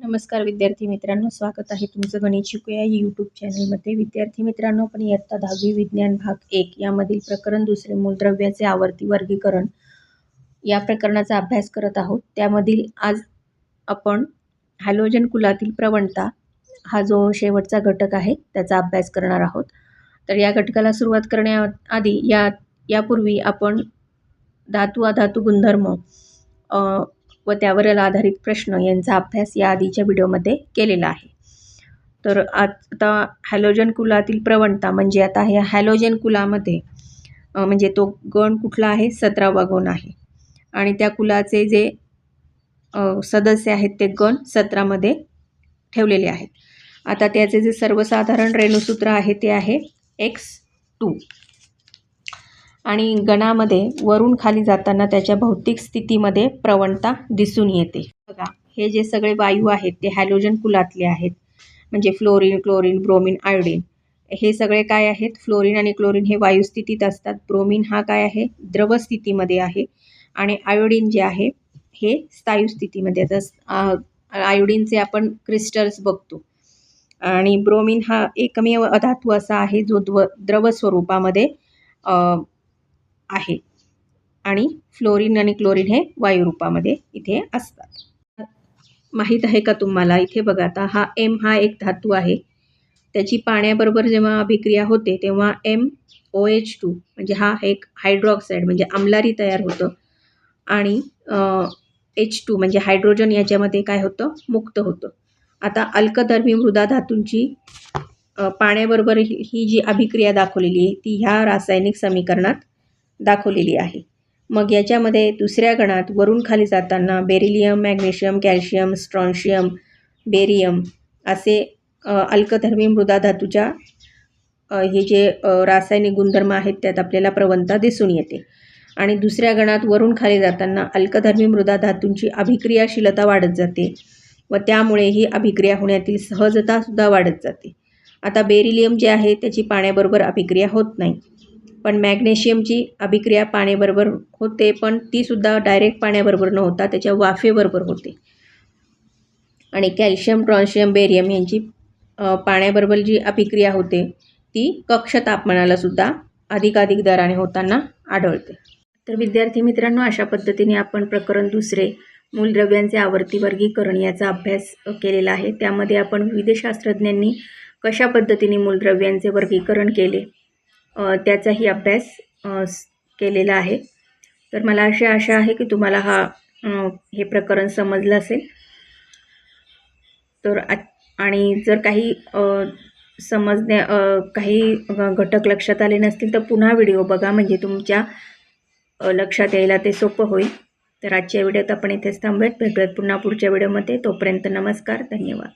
नमस्कार विद्यार्थी मित्रांनो स्वागत आहे तुमचं गणित शिकूया यूट्यूब चॅनलमध्ये विद्यार्थी मित्रांनो आपण इयत्ता दहावी विज्ञान भाग एक यामधील प्रकरण दुसरे मूलद्रव्याचे आवर्ती वर्गीकरण या प्रकरणाचा अभ्यास करत आहोत. त्यामधील आज आपण हॅलोजन कुलातील प्रवणता हा जो शेवटचा घटक आहे त्याचा अभ्यास करणार आहोत. तर या घटकाला सुरुवात करण्याआधी या यापूर्वी आपण धातू अधातू गुणधर्म व त्यावरील आधारित प्रश्न यांचा अभ्यास या आधीच्या व्हिडिओमध्ये केलेला आहे. तर आता हॅलोजन कुलातील प्रवणता म्हणजे आता ह्या हॅलोजन कुलामध्ये म्हणजे तो गण कुठला आहे? सतरावा गण आहे. आणि त्या कुलाचे जे सदस्य आहेत ते गण सतरामध्ये ठेवलेले आहेत. आता त्याचे जे सर्वसाधारण रेणूसूत्र आहे ते आहे एक्स टू आणि गणामध्ये वरून खाली जाताना त्याच्या भौतिक स्थितीमध्ये प्रवणता दिसून येते. बघा हे जे सगळे वायू आहेत ते हॅलोजन कुलातले आहेत. म्हणजे फ्लोरीन क्लोरीन ब्रोमिन आयोडीन हे सगळे काय आहेत? फ्लोरीन आणि क्लोरीन हे वायुस्थितीत असतात. ब्रोमिन हा काय आहे? द्रव स्थितीमध्ये आहे. आणि आयोडीन जे आहे हे स्थायू स्थितीमध्ये आता आयोडीनचे आपण क्रिस्टल्स बघतो. आणि ब्रोमिन हा एकमेव अधातू असा आहे जो द्व द्रव स्वरूपामध्ये आहे. आणि फ्लोरीन आणि क्लोरीन हे वायुरूपामध्ये इथे असतात. माहीत आहे का तुम्हाला? इथे बघा आता हा एम हा एक धातू आहे. त्याची पाण्याबरोबर जेव्हा अभिक्रिया होते तेव्हा एम ओ एच टू म्हणजे हा एक हायड्रॉक्साईड म्हणजे आमलारी तयार होतं. आणि एच टू म्हणजे हायड्रोजन याच्यामध्ये काय होतं? मुक्त होतं. आता अल्कधर्मी मृदा धातूंची पाण्याबरोबर ही जी अभिक्रिया दाखवलेली आहे ती ह्या रासायनिक समीकरणात दाखवलेली आहे. मग याच्यामध्ये दुसऱ्या गणात वरून खाली जाताना beryllium magnesium calcium strontium barium असे अल्कधर्मी मृदा धातूच्या हे जे रासायनिक गुणधर्म आहेत त्यात आपल्याला प्रवणता दिसून येते. आणि दुसऱ्या गणात वरून खाली जाताना अल्कधर्मी मृदा धातूंची अभिक्रियाशीलता वाढत जाते व त्यामुळे ही अभिक्रिया होण्यातील सहजतासुद्धा वाढत जाते. आता बेरिलियम जे आहे त्याची पाण्याबरोबर अभिक्रिया होत नाही. पण मॅग्नेशियमची अभिक्रिया पाण्याबरोबर होते पण तीसुद्धा डायरेक्ट पाण्याबरोबर न होता त्याच्या वाफेबरोबर होते. आणि कॅल्शियम ट्रॉन्शियम बेरियम यांची पाण्याबरोबर जी अभिक्रिया होते ती कक्ष तापमानालासुद्धा अधिकाधिक दराने होताना आढळते. तर विद्यार्थी मित्रांनो अशा पद्धतीने आपण प्रकरण दुसरे मूलद्रव्यांचे आवर्ती वर्गीकरण याचा अभ्यास केलेला आहे. त्यामध्ये आपण विविध शास्त्रज्ञांनी कशा पद्धतीने मूलद्रव्यांचे वर्गीकरण केले? त्याचाही अभ्यास केलेला आहे. तर मला अशी आशा आहे की तुम्हाला हा हे प्रकरण समजलं असेल. तर आणि जर काही समजण्या काही घटक लक्षात आले नसतील तर पुन्हा व्हिडिओ बघा. म्हणजे तुमच्या लक्षात यायला ते सोपं होईल. तर आजच्या व्हिडिओत आपण इथेच थांबूयात. भेटूयात पुन्हा पुढच्या व्हिडिओमध्ये. तोपर्यंत नमस्कार. धन्यवाद.